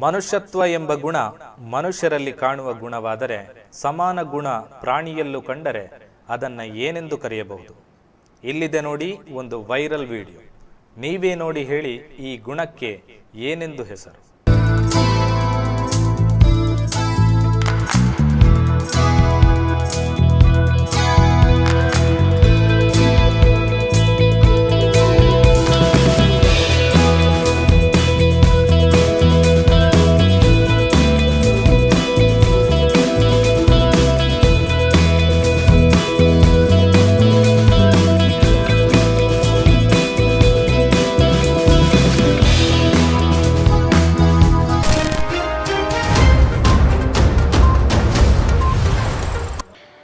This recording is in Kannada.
ಮನುಷ್ಯತ್ವ ಎಂಬ ಗುಣ ಮನುಷ್ಯರಲ್ಲಿ ಕಾಣುವ ಗುಣವಾದರೆ ಸಮಾನ ಗುಣ ಪ್ರಾಣಿಯಲ್ಲೂ ಕಂಡರೆ ಅದನ್ನ ಏನೆಂದು ಕರೆಯಬಹುದು? ಇಲ್ಲಿದೆ ನೋಡಿ ಒಂದು ವೈರಲ್ ವಿಡಿಯೋ. ನೀವೇ ನೋಡಿ ಹೇಳಿ ಈ ಗುಣಕ್ಕೆ ಏನೆಂದು ಹೆಸರು.